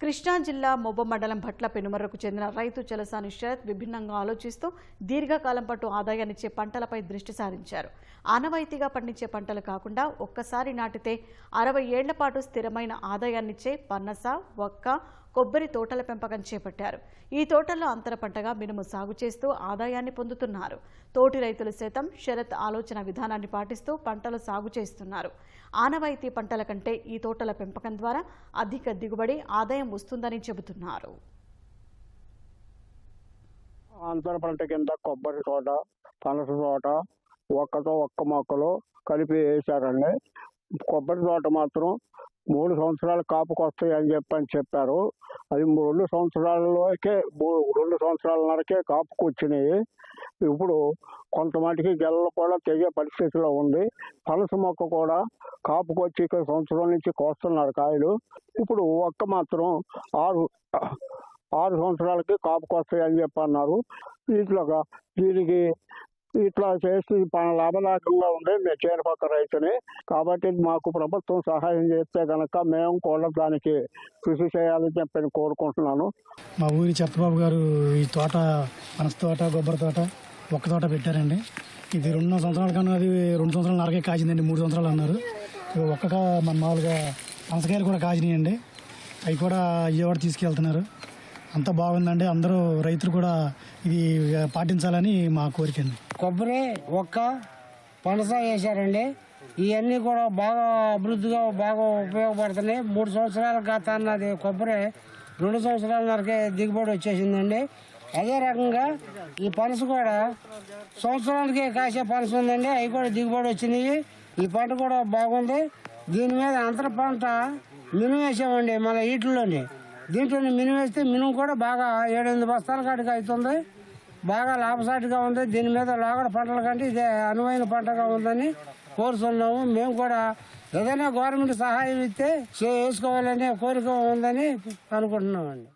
కృష్ణా జిల్లా మొబ్బ మండలం భట్ల పెనుమర్రకు చెందిన రైతు చలసాని శరత్ విభిన్నంగా ఆలోచిస్తూ దీర్ఘకాలం పాటు ఆదాయాన్నిచ్చే పంటలపై దృష్టి సారించారు. ఆనవాయితీగా పండించే పంటలు కాకుండా ఒక్కసారి నాటితే అరవై ఏళ్ళ పాటు స్థిరమైన ఆదాయాన్నిచ్చే పన్నస వక్క కొబ్బరి తోటల పెంపకం చేపట్టారు. ఈ తోటల్లో అంతర పంటగా మినుము సాగు చేస్తూ ఆదాయాన్ని పొందుతున్నారు. తోటి రైతులు సైతం శరత్ ఆలోచన విధానాన్ని పాటిస్తూ పంటలు సాగు చేస్తున్నారు. ఆనవాయితీ పంటల కంటే ఈ తోటల పెంపకం ద్వారా అధిక దిగుబడి ఆదాయం వస్తుందని చెబుతున్నారు. అంతర పంట కింద కొబ్బరి తోట పనస తోట ఒక్కతో ఒక్క మొక్కలు కలిపి వేశారండి. కొబ్బరి తోట మాత్రం మూడు సంవత్సరాలు కాపుకి వస్తాయి అని చెప్పని చెప్పారు. అది రెండు సంవత్సరాలలోకే మూ- రెండు సంవత్సరాలన్నరకే కాపుకి వచ్చినాయి. ఇప్పుడు కొంతమటికి గెలలు కూడా తెగే పరిస్థితిలో ఉంది. పనస మొక్క కూడా కాపుకొచ్చి ఇక్కడ సంవత్సరం నుంచి కోస్తున్నారు కాయలు. ఇప్పుడు ఒక్క మాత్రం ఆరు ఆరు సంవత్సరాలకి కాపుకి వస్తాయి అని చెప్పన్నారు. దీంట్లో దీనికి ఇట్లా చేసి మన లాభదాయకంగా ఉండే మేము చేరపక్క రైతుని. కాబట్టి మాకు ప్రభుత్వం సహాయం చేస్తే గనక మేము కూడా దానికి కృషి చేయాలని చెప్పి కోరుకుంటున్నాను. మా ఊరి చంద్రబాబు గారు ఈ తోట పనస తోట కొబ్బరి తోట ఒక్క తోట పెట్టారండి. ఇది రెండు సంవత్సరాల కన్నా అది రెండు సంవత్సరాల నరకే కాసిందండి మూడు సంవత్సరాలు అన్నారు. ఒక్కగా ఒక్క మన మామూలుగా పనసకాయలు కూడా కాసినాయండి. అవి కూడా విజయవాడ తీసుకెళ్తున్నారు. అంత బాగుందండి. అందరూ రైతులు కూడా ఇది పాటించాలని మా కోరిక అండి. కొబ్బరి ఒక్క పనస వేశారండి. ఇవన్నీ కూడా బాగా అభివృద్ధిగా బాగా ఉపయోగపడుతున్నాయి. మూడు సంవత్సరాల గత అన్నది కొబ్బరి రెండు సంవత్సరాలకే దిగుబడి వచ్చేసిందండి. అదే రకంగా ఈ పనస కూడా సంవత్సరానికి కాసే పనస ఉందండి. అవి కూడా దిగుబడి వచ్చినాయి. ఈ పంట కూడా బాగుంది. దీని మీద అంతర పంట మినుము వేసామండి మన వీటిలోని దీంట్లో మినుము వేస్తే మినుము కూడా బాగా ఏడెనిమిది బస్తాల కాడికి అవుతుంది. బాగా లాభసాటిగా ఉంది. దీని మీద లోగడ పంటల కంటే ఇదే అనువైన పంటగా ఉందని కోరుతున్నాము. మేము కూడా ఏదైనా గవర్నమెంట్ సహాయం ఇస్తే చేసుకోవాలనే కోరిక ఉందని అనుకుంటున్నామండి.